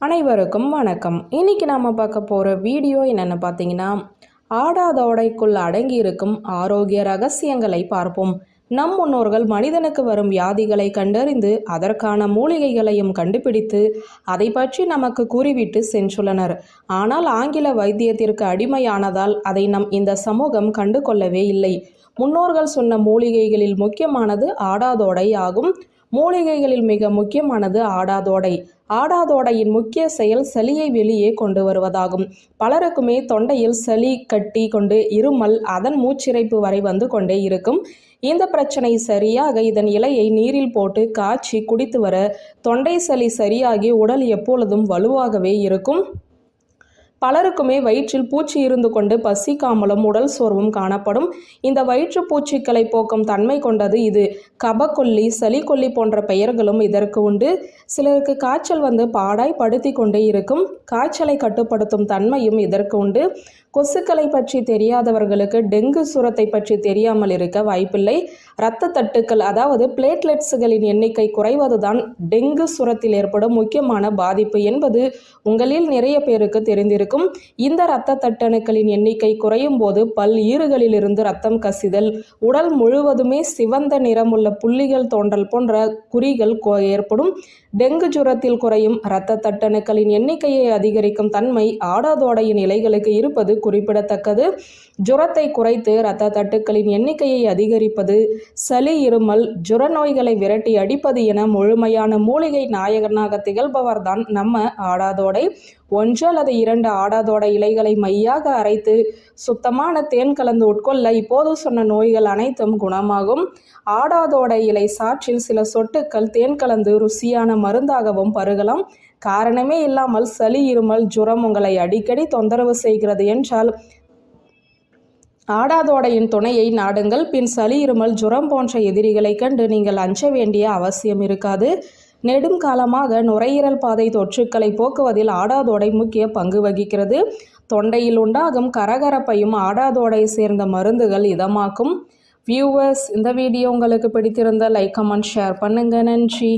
அனைவருக்கும் வணக்கம். இன்னைக்கு நாம் பார்க்க போகிற வீடியோ என்னென்னு பார்த்தீங்கன்னா ஆடாதோடைக்குள் அடங்கியிருக்கும் ஆரோக்கிய ரகசியங்களை பார்ப்போம். நம் முன்னோர்கள் மனிதனுக்கு வரும் வியாதிகளை கண்டறிந்து அதற்கான மூலிகைகளையும் கண்டுபிடித்து அதை பற்றி நமக்கு கூறிவிட்டு சென்றுள்ளனர். ஆனால் ஆங்கில வைத்தியத்திற்கு அடிமையானதால் அதை நம் இந்த சமூகம் கண்டு கொள்ளவே இல்லை. முன்னோர்கள் சொன்ன மூலிகைகளில் முக்கியமானது ஆடாதோடை ஆகும் மூலிகைகளில் மிக முக்கியமானது ஆடாதோடை. ஆடாதோடையின் முக்கிய செயல் சளியை வெளியே கொண்டு வருவதாகும். பலருக்குமே தொண்டையில் சளி கட்டி கொண்டு இருமல் அதன் மூச்சிறைப்பு வரை வந்து கொண்டே இருக்கும். இந்த பிரச்சனை சரியாக இதன் இலையை நீரில் போட்டு காய்ச்சி குடித்து வர தொண்டை சளி சரியாகி உடல் எப்பொழுதும் வலுவாகவே இருக்கும். பலருக்குமே வயிற்றில் பூச்சி இருந்து கொண்டு பசிக்காமலும் உடல் சோர்வும் காணப்படும். இந்த வயிற்று பூச்சிகளை போக்கும் தன்மை கொண்டது இது. கபக்கொல்லி சளிக்கொல்லி போன்ற பெயர்களும் இதற்கு உண்டு. சிலருக்கு காய்ச்சல் வந்து பாடாய் படுத்தி கொண்டே இருக்கும். காய்ச்சலை கட்டுப்படுத்தும் தன்மையும் இதற்கு உண்டு. கொசுக்களை பற்றி தெரியாதவர்களுக்கு டெங்கு சுரத்தை பற்றி தெரியாமல் இருக்க வாய்ப்பில்லை. இரத்த தட்டுக்கள் அதாவது பிளேட்லெட்ஸுகளின் எண்ணிக்கை குறைவதுதான் டெங்கு சுரத்தில் ஏற்படும் முக்கியமான பாதிப்பு என்பது உங்களில் நிறைய பேருக்கு தெரிந்திருக்கும் இந்த இரத்த தட்டணுக்களின் எண்ணிக்கை குறையும் போது பல் ஈறுகளிலிருந்து ரத்தம் கசிதல். உடல் முழுவதுமே சிவந்த நிறமுள்ள புள்ளிகள் தோன்றல் போன்ற குறிகள் ஏற்படும். டெங்கு ஜுரத்தில் குறையும் இரத்த தட்டணுக்களின் எண்ணிக்கையை அதிகரிக்கும் தன்மை ஆடாதோடையின் இலைகளுக்கு இருப்பது குறிப்பிடத்தக்கது. ஜுரத்தை குறைத்து இரத்த தட்டுக்களின் எண்ணிக்கையை அதிகரிப்பது சளி இருமல் ஜுர நோய்களை விரட்டி அடிப்பது என முழுமையான மூலிகை நாயகனாக திகழ்பவர்தான் நம்ம ஆடாதோடை. ஒன்று அல்லது இரண்டு ஆடாதோட இலைகளை மையாக அரைத்து சுத்தமான தேன் கலந்து உட்கொள்ள இப்போது சொன்ன நோய்கள் அனைத்தும் குணமாகும். ஆடாதோட இலை சாற்றில் சில சொட்டுக்கள் தேன் கலந்து ருசியான மருந்தாகவும் பருகலாம். காரணமே இல்லாமல் சளி இருமல் ஜுரம் உங்களை அடிக்கடி தொந்தரவு செய்கிறது என்றால் ஆடாதோடையின் துணையை நாடுங்கள். பின் சளி இருமல் ஜுரம் போன்ற எதிரிகளை கண்டு நீங்கள் அஞ்ச வேண்டிய அவசியம் இருக்காது. நெடும் காலமாக நுரையீரல் பாதை தொற்றுக்களை போக்குவதில் ஆடாதோடை முக்கிய பங்கு வகிக்கிறது. தொண்டையில் உண்டாகும் கரகரப்பையும் ஆடாதோடை சேர்ந்த மருந்துகள் இதமாக்கும். வியூவர்ஸ் இந்த வீடியோ உங்களுக்கு பிடித்திருந்த லைக் கமெண்ட் ஷேர் பண்ணுங்க. நன்றி.